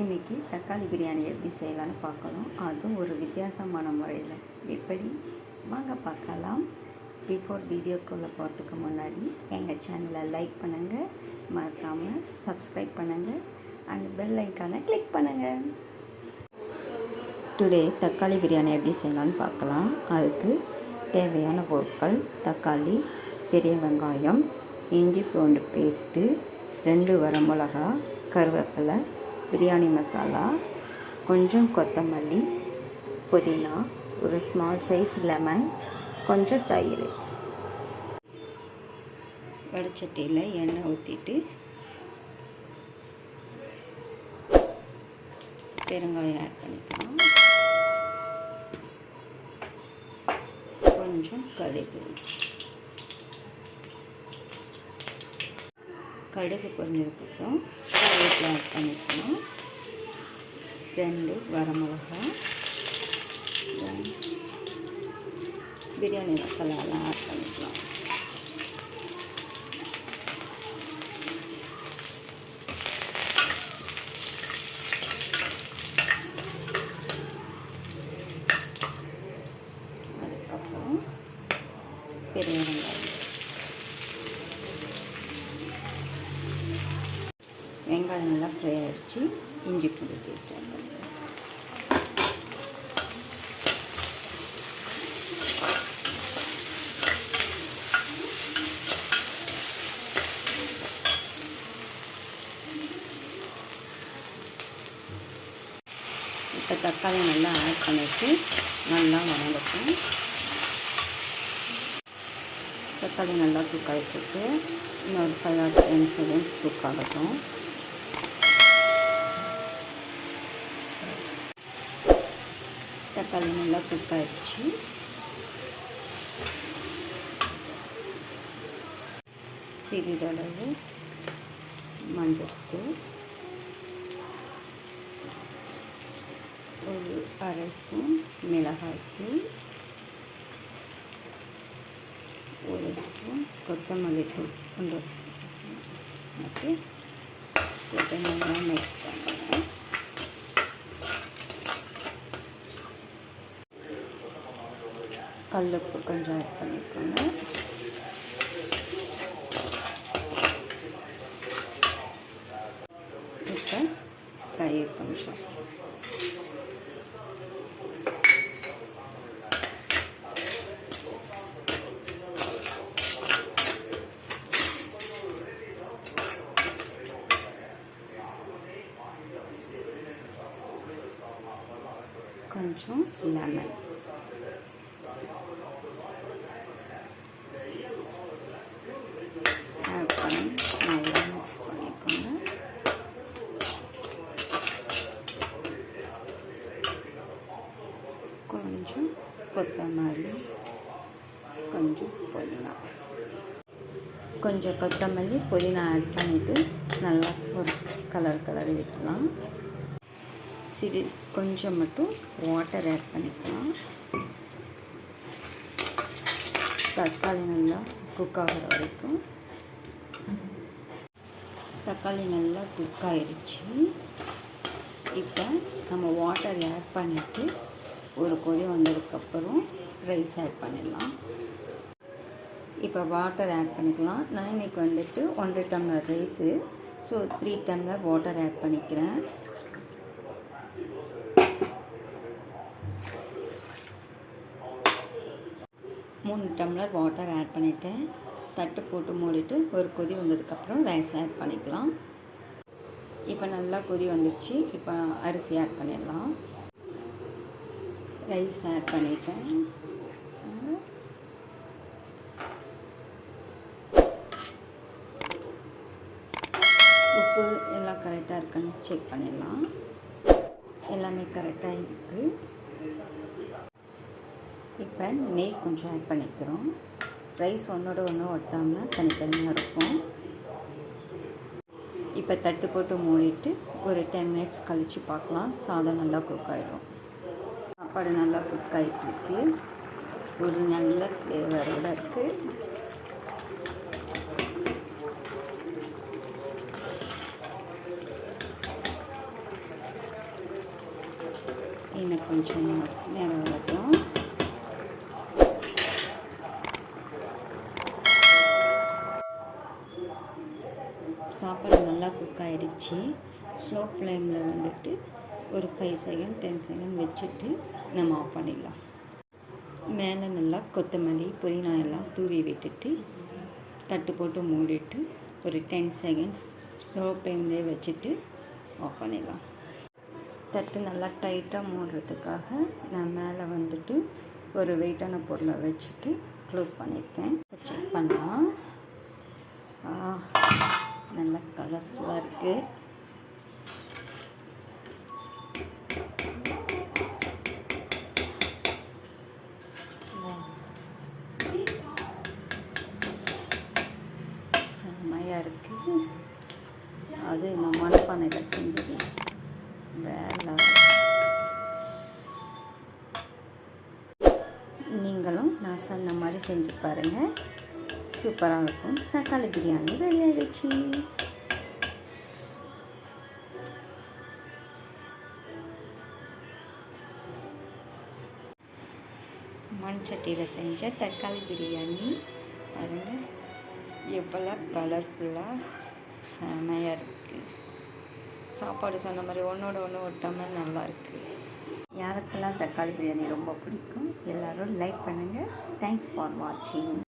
இன்றைக்கி தக்காளி பிரியாணி எப்படி செய்யலான்னு பார்க்கணும். அதுவும் ஒரு வித்தியாசமான முறையில். எப்படி? வாங்க பார்க்கலாம். பிஃபோர் வீடியோக்குள்ளே போகிறதுக்கு முன்னாடி எங்கள் சேனலை லைக் பண்ணுங்கள் மறக்காமல் சப்ஸ்கிரைப் பண்ணுங்கள் அண்ட் பெல் ஐக்கானை கிளிக் பண்ணுங்கள் டுடே தக்காளி பிரியாணி எப்படி செய்யலான்னு பார்க்கலாம். அதுக்கு தேவையான பொருட்கள் தக்காளி பெரிய வெங்காயம் இஞ்சி பூண்டு பேஸ்ட்டு ரெண்டு வரமிளகா கருவேப்பிலை பிரியாணி மசாலா கொஞ்சம் கொத்தமல்லி புதினா ஒரு ஸ்மால் சைஸ் லெமன் கொஞ்சம் தயிர். வடச்சட்டியில் எண்ணெய் ஊற்றிட்டு பெருங்காயம் ஆட் பண்ணிக்கலாம். கொஞ்சம் கடுகு. கடுகு பொரிஞ்சதுக்கப்புறம் கருவேப்பிலை ஆட் பண்ணிக்கலாம் ரெண்டு வரமிளகா பிரியாணி மசாலாலாம் ஆட் பண்ணிக்கலாம் அதுக்கப்புறம் பெரிய வெங்காயம் நல்லா ஃப்ரை ஆகிடுச்சு இஞ்சி பூண்டு பேஸ்ட் ஆட் பண்ணிக்கலாம் இப்போ தக்காளி நல்லா ஆட் பண்ணிட்டு நல்லா வணங்கட்டும். தக்காளி நல்லா குக் ஆகிட்டு இன்னொரு five or ten seconds cook ஆகட்டும். தக்காளி நல்லா குக் ஆகிடுச்சு சிறிதளவு மஞ்சத்தூள். ஒரு அரை ஸ்பூன் மிளகாய்த்தூள் ஒரு ஸ்பூன் கொத்தமல்லி தூள். ஒன்றரை ஸ்பூன். ஓகே. போட்டு மிக்ஸ் பண்ணுங்கள் கல்லுப்பு கொஞ்சம் ஆட் பண்ணிக்கோங்க இப்போ தயிர் கொஞ்சம் கொஞ்சம் லெமன் ஆட் பண்ணி நல்லா மிக்ஸ் பண்ணிக்கோங்க கொஞ்சம் கொத்தமல்லி கொஞ்சம் புதினா கொஞ்சம் கொத்தமல்லி புதினா ஆட் பண்ணிவிட்டு நல்லா ஒரு கலர் கலர் விட்டுலாம் சிறு கொஞ்சம் மட்டும் வாட்டர் ஆட் பண்ணிக்கலாம். தக்காளி நல்லா குக் ஆகிற வரைக்கும். தக்காளி நல்லா குக் ஆயிடுச்சு இப்போ நம்ம வாட்டர் ஆட் பண்ணிவிட்டு ஒரு கொதி வந்ததுக்கப்புறம் ரைஸ் ஆட் பண்ணிடலாம். இப்போ வாட்டர் ஆட் பண்ணிக்கலாம். நான் இன்றைக்கி வந்துட்டு ஒன்றரை tumbler rice so three tumbler water add பண்ணிக்கிறேன். மூணு டம்ளர் வாட்டர் ஆட் பண்ணிவிட்டேன் தட்டு போட்டு மூடிட்டு ஒரு கொதி வந்ததுக்கப்புறம் ரைஸ் ஆட் பண்ணிக்கலாம். இப்போ நல்லா கொதி வந்துடுச்சு இப்போ அரிசி ஆட் பண்ணிடலாம். ரைஸ் ஆட் பண்ணிட்டேன். உப்பு எல்லாம் கரெக்டாக இருக்கான்னு செக் பண்ணிடலாம். எல்லாமே கரெக்டாக இருக்குது இப்போ நெய் கொஞ்சம் ஆட் பண்ணிக்கிறோம். ரைஸ் ஒன்றோட ஒன்று ஒட்டாமல் தனித்தனியாக இருக்கும். இப்போ தட்டு போட்டு மூடிட்டு ஒரு டென் மினிட்ஸ் கழித்து பார்க்கலாம். சாதம் நல்லா குக் ஆகிடும் சாப்பாடு நல்லா குக் ஆகிட்டுருக்கு ஒரு நல்ல ஃப்ளேவரோடு இருக்குது இன்னும் கொஞ்சம் நேரம் வரும் சாப்பாடு நல்லா குக் ஆகிடுச்சு ஸ்லோ ஃப்ளேமில் வந்துட்டு ஒரு ஃபைவ் செகண்ட் டென் செகண்ட் வச்சுட்டு நம்ம ஆஃப் பண்ணிடலாம். மேலே நல்லா கொத்தமல்லி புதினா எல்லாம் தூவி விட்டுட்டு தட்டு போட்டு மூடிட்டு ஒரு டென் செகண்ட்ஸ் ஸ்லோ ஃப்ளேம்லேயே வச்சுட்டு ஆஃப் பண்ணிடலாம். தட்டு நல்லா டைட்டாக மூடுறதுக்காக நான் மேலே வந்துட்டு ஒரு வெயிட்டான பொருளை வச்சுட்டு க்ளோஸ் பண்ணியிருக்கேன். செக் பண்ணலாம். ஆ, நல்லா கலர்ஃபுல்லாக இருக்குது நான் சொன்ன மாதிரி செஞ்சு பாருங்கள் சூப்பராக இருக்கும். தக்காளி பிரியாணி ரெடி ஆயிடுச்சு. மண் சட்டியில் செஞ்ச தக்காளி பிரியாணி. பாருங்கள் எவ்வளோ கலர்ஃபுல்லாக செமையாக இருக்குது சாப்பாடு சொன்ன மாதிரி ஒன்றோட ஒன்று ஒட்டாமல் நல்லாயிருக்கு யாருக்கெல்லாம் தக்காளி பிரியாணி ரொம்ப பிடிக்கும் எல்லோரும் லைக் பண்ணுங்கள் தேங்க்ஸ் ஃபார் வாட்சிங்